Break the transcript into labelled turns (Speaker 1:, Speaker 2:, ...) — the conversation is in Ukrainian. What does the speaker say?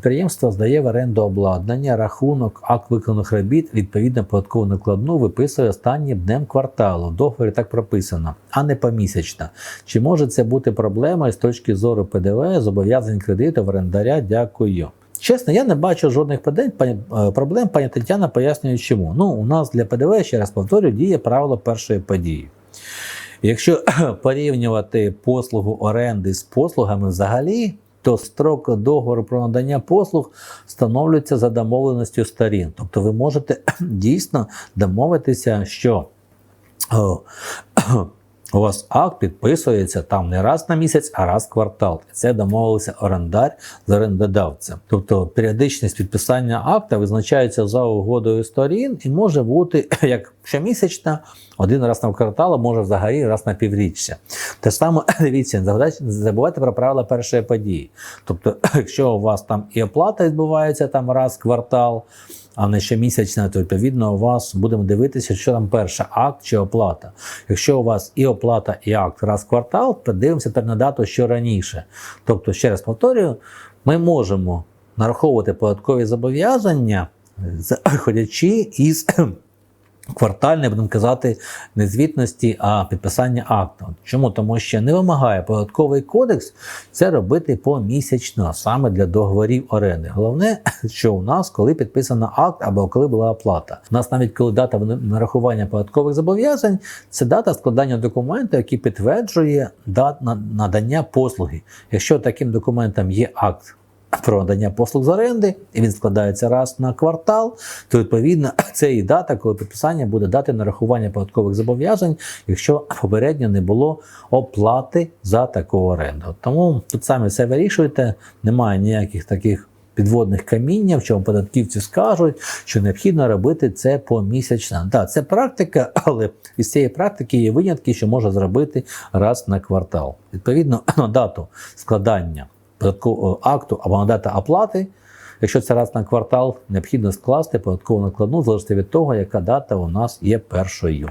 Speaker 1: Підприємство здає в оренду обладнання, рахунок, акт виконаних робіт, відповідно податкову накладну виписує останнім днем кварталу. В договорі так прописано, а не помісячно. Чи може це бути проблемою з точки зору ПДВ, зобов'язань кредиту в орендаря? Дякую. Чесно, я не бачу жодних е, проблем. Пані Тетяна пояснює, чому. Ну, у нас для ПДВ, ще раз повторю, діє правило першої події. Якщо порівнювати послугу оренди з послугами взагалі, то строк договору про надання послуг встановлюється за домовленістю сторін. Тобто ви можете дійсно домовитися, що о, у вас акт підписується там не раз на місяць, а раз в квартал. Це домовився орендар з орендодавцем. Тобто періодичність підписання акта визначається за угодою сторін і може бути як щомісячна, один раз на квартал, а може взагалі раз на півріччя. Те саме, дивіться, не забувайте про правила першої події. Тобто, якщо у вас там і оплата відбувається там раз в квартал, а не щомісячна, то відповідно у вас будемо дивитися, що там перша акт чи оплата. Якщо у вас і оплата, і акт раз в квартал, подивимося тепер на дату, що раніше. Тобто, ще раз повторюю, ми можемо нараховувати податкові зобов'язання, заходячи із квартальної, будемо казати, не звітності, а підписання акту. Чому? Тому що не вимагає податковий кодекс це робити помісячно, саме для договорів оренди. Головне, що у нас, коли підписано акт або коли була оплата. У нас навіть коли дата нарахування податкових зобов'язань, це дата складання документу, який підтверджує дат на- надання послуги. Якщо таким документом є акт про надання послуг з оренди, і він складається раз на квартал, то відповідно це і дата, коли підписання буде дати нарахування податкових зобов'язань, якщо попередньо не було оплати за таку оренду. Тому тут самі все вирішуєте, немає ніяких таких. Підводних каміння, в чому податківці скажуть, що необхідно робити це помісячно. Так, це практика, але із цієї практики є винятки, що може зробити раз на квартал. Відповідно, на дату складання податкового акту або на дата оплати. Якщо це раз на квартал, необхідно скласти податкову накладну, залежно від того, яка дата у нас є першою.